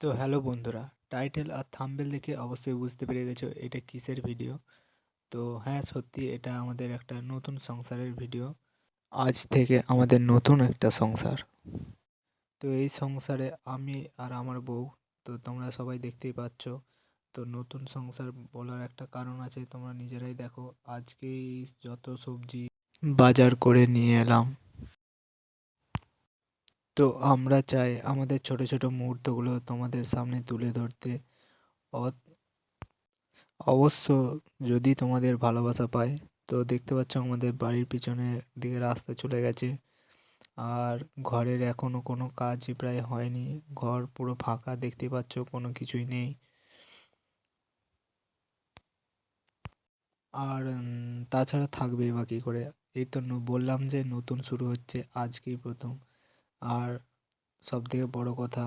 তো হ্যালো বন্ধুরা, টাইটেল আর থাম্বনেল দেখে অবশ্যই বুঝতে পেরে গেছো এটা কিসের ভিডিও? তো হ্যাঁ সত্যি এটা আমাদের একটা নতুন সংসারের ভিডিও। আজ থেকে আমাদের নতুন একটা সংসার। তো এই সংসারে আমি আর আমার বউ, তো তোমরা সবাই দেখতেই পাচ্ছ। তো নতুন সংসার বলার একটা কারণ আছে, তোমরা নিজেরাই দেখো। আজকেই যত সবজি বাজার করে নিয়ে এলাম। তো আমরা চাই আমাদের ছোট ছোট মুহূর্তগুলো তোমাদের সামনে তুলে ধরতে। অবশ্য যদি তোমাদের ভালোবাসা পায়, তো দেখতে পাচ্ছ আমাদের বাড়ির পিছনের দিকে রাস্তা চলে গেছে। আর ঘরের এখনও কোনো কাজই প্রায় হয়নি। ঘর পুরো ফাঁকা, দেখতে পাচ্ছ কোনো কিছুই নেই। আর তাছাড়া থাকবেই বা কী করে? এই তো বললাম যে নতুন শুরু হচ্ছে আজকেই প্রথম। আর সব থেকে বড় কথা